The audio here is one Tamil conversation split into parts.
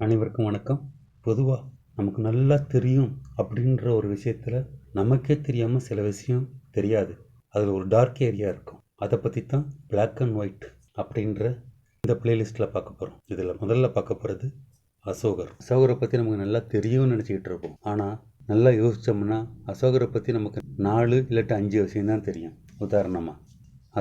அனைவருக்கும் வணக்கம். பொதுவாக நமக்கு நல்லா தெரியும் அப்படின்ற ஒரு விஷயத்தில் நமக்கே தெரியாமல் சில விஷயம் தெரியாது. அதில் ஒரு டார்க் ஏரியா இருக்கும். அதை பற்றி தான் பிளாக் அண்ட் ஒயிட் அப்படின்ற இந்த பிளேலிஸ்ட்டில் பார்க்க போகிறோம் இதில் முதல்ல பார்க்க போகிறது அசோகர். அசோகரை பற்றி நமக்கு நல்லா தெரியும்னு நினச்சிக்கிட்டு இருப்போம். ஆனால் நல்லா யோசித்தோம்னா அசோகரை பற்றி நமக்கு நாலு இல்லாட்டி அஞ்சு விஷயம் தான் தெரியும். உதாரணமாக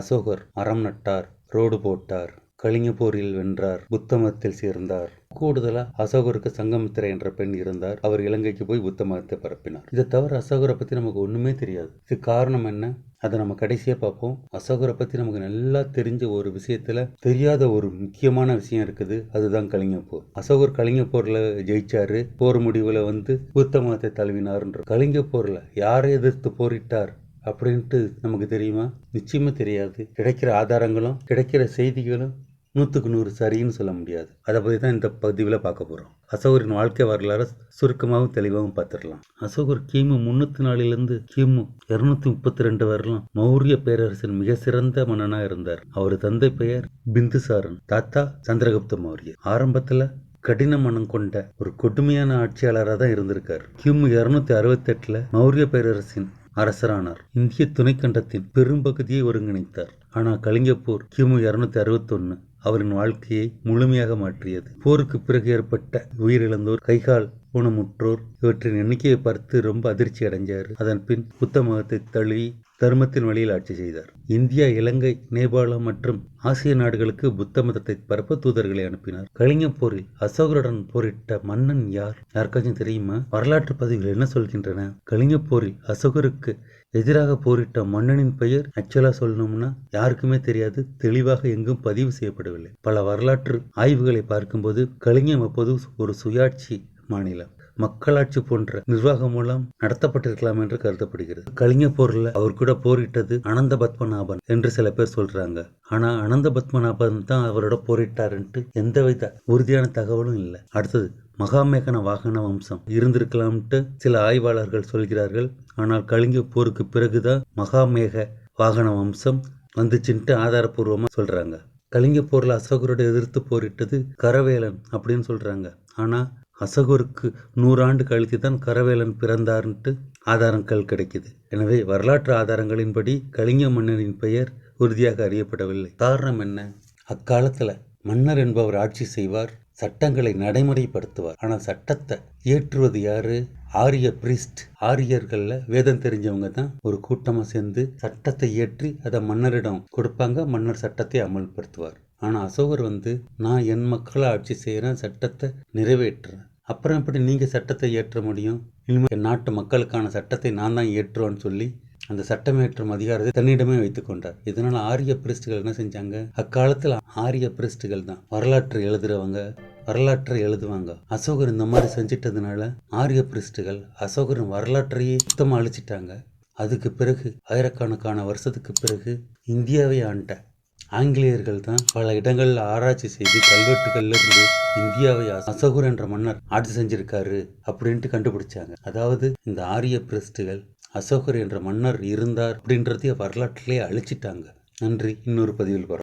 அசோகர் மரம் நட்டார் ரோடு போட்டார் கலிங்க போரில் வென்றார் புத்த மதத்தில் சேர்ந்தார் கூடுதலா அசோகருக்கு சங்கமித்திர என்ற பெண் இருந்தார். அவர் இலங்கைக்கு போய் புத்த மதத்தை பரப்பினார். இதை தவிர அசோகரை பத்தி நமக்கு ஒண்ணுமே தெரியாது. இது காரணம் என்ன? அதை நம்ம கடைசியா பார்ப்போம். அசோகரை பத்தி நமக்கு நல்லா தெரிஞ்ச ஒரு விஷயத்துல தெரியாத ஒரு முக்கியமான விஷயம் இருக்குது. அதுதான் கலிங்க போர் அசோகர் கலிங்க போர்ல ஜெயிச்சாரு. போர் முடிவுல வந்து புத்த மதத்தை தழுவினார்ன்ற கலிங்க போர்ல யாரை எதிர்த்து போரிட்டார் அப்படின்ட்டு நமக்கு தெரியுமா? நிச்சயமா தெரியாது. கிடைக்கிற ஆதாரங்களும் கிடைக்கிற செய்திகளும் நூற்றுக்கு நூறு சரின்னு சொல்ல முடியாது. அதை பற்றி தான் இந்த பதிவில் பார்க்க போகிறோம் அசோகரின் வாழ்க்கை வரலாறு சுருக்கமாகவும் தெளிவாகவும் பார்த்துடலாம். அசோகர் கிமு முன்னூற்றி நாலுலேருந்து கிமு இரநூத்தி முப்பத்தி ரெண்டு வரலாம். மௌரிய பேரரசின் மிக சிறந்த மன்னனாக இருந்தார். அவர் தந்தை பெயர் பிந்துசாரன் தாத்தா சந்திரகுப்த மௌரியர் ஆரம்பத்தில் கடின மனம் கொண்ட ஒரு கொடுமையான ஆட்சியாளராக தான் இருந்திருக்கார். கிமு இருநூத்தி அறுபத்தெட்டுல மௌரிய பேரரசின் அரசரானார். இந்திய துணைக்கண்டத்தின் பெரும்பகுதியை ஒருங்கிணைத்தார். ஆனால் கலிங்கப்பூர் கிமு இருநூத்தி அறுபத்தொன்னு அவரின் வாழ்க்கையை முழுமையாக மாற்றியது. போருக்கு பிறகு ஏற்பட்ட உயிரிழந்தோர் கைகால் ஊனமுற்றோர் இவற்றின் எண்ணிக்கையை பார்த்து ரொம்ப அதிர்ச்சி அடைஞ்சார் அதன் பின் புத்த மதத்தை தழுவி தர்மத்தின் வழியில் ஆட்சி செய்தார். இந்தியா இலங்கை நேபாளம் மற்றும் ஆசிய நாடுகளுக்கு புத்த மதத்தை பரப்ப தூதர்களை அனுப்பினார். கலிங்க போரில் அசோகருடன் போரிட்ட மன்னன் யார்? யாருக்காச்சும் தெரியுமா? வரலாற்று பதிவுகள் என்ன சொல்கின்றன? கலிங்க போரில் அசோகருக்கு எதிராக போரிட்ட மன்னனின் பெயர் ஆக்சுவலா சொல்லணும்னா யாருக்குமே தெரியாது தெளிவாக எங்கும் பதிவு செய்யப்படவில்லை. பல வரலாற்று ஆய்வுகளை பார்க்கும்போது கலிங்கம் அப்போது ஒரு சுயாட்சி மாநிலம். மக்களாட்சி போன்ற நிர்வாகம் மூலம் நடத்தப்பட்டிருக்கலாம் என்று கருதப்படுகிறது. கலிங்க போர்ல அவர் கூட போரிட்டது அனந்த பத்மநாபன் என்று சில பேர் சொல்றாங்க. ஆனா அனந்த பத்மநாபன் தான் அவரோட போரிட்டாருன்ட்டு எந்தவித உறுதியான தகவலும் இல்லை. அடுத்தது மகாமேகன வாகன வம்சம் இருந்திருக்கலாம்ட்டு சில ஆய்வாளர்கள் சொல்கிறார்கள். ஆனால் கலிங்க போருக்கு பிறகுதான் மகாமேக வாகன வம்சம் வந்துச்சுன்ட்டு ஆதாரபூர்வமா சொல்றாங்க. கலிங்க போர்ல அசோகரோட எதிர்த்து போரிட்டது கரவேலன் அப்படின்னு சொல்றாங்க. ஆனா அசகுருக்கு நூறாண்டு கழித்து தான் கரவேலன் பிறந்தார்ன்ட்டு ஆதாரங்கள் கிடைக்கிது. எனவே வரலாற்று ஆதாரங்களின்படி கலிங்க மன்னரின் பெயர் உறுதியாக அறியப்படவில்லை. காரணம் என்ன? அக்காலத்தில் மன்னர் என்பவர் ஆட்சி செய்வார் சட்டங்களை நடைமுறைப்படுத்துவார். ஆனால் சட்டத்தை இயற்றுவது யாரு? ஆரிய பிரிஸ்ட் ஆரியர்களில் வேதம் தெரிஞ்சவங்க தான் ஒரு கூட்டமாக சேர்ந்து சட்டத்தை இயற்றி அதை மன்னரிடம் கொடுப்பாங்க மன்னர் சட்டத்தை அமல்படுத்துவார். ஆனால் அசோகர் வந்து நான் என் மக்களை ஆட்சி செய்கிறேன் சட்டத்தை நிறைவேற்றுறேன். அப்புறம் எப்படி நீங்கள் சட்டத்தை இயற்ற முடியும்? இனிமேல் என் நாட்டு மக்களுக்கான சட்டத்தை நான் தான் இயற்றுவேன்னு சொல்லி அந்த சட்டமேற்றும் அதிகாரத்தை தன்னிடமே வைத்துக் கொண்டார். இதனால் ஆரிய பிரிஸ்டுகள் என்ன செஞ்சாங்க? அக்காலத்தில் ஆரிய பிரிஸ்டுகள் தான். வரலாற்றை எழுதுறவங்க வரலாற்றை எழுதுவாங்க. அசோகர் இந்த மாதிரி செஞ்சிட்டதுனால ஆரிய பிரிஸ்டுகள் அசோகரின் வரலாற்றையே சுத்தமாக அழிச்சிட்டாங்க. அதுக்கு பிறகு ஆயிரக்கணக்கான வருஷத்துக்கு பிறகு இந்தியாவை ஆண்ட ஆங்கிலேயர்கள் தான் பல இடங்களில் ஆராய்ச்சி செய்து கல்வெட்டுகள்ல இருந்து இந்தியாவை அசோகர் என்ற மன்னர் ஆட்சி செஞ்சிருக்காரு அப்படின்ட்டு கண்டுபிடிச்சாங்க. அதாவது இந்த ஆரிய பிரஸ்டுகள் அசோகர் என்ற மன்னர் இருந்தார் அப்படின்றதைய வரலாற்றிலே அழிச்சிட்டாங்க. நன்றி. இன்னொரு பதிவில் வரோம்.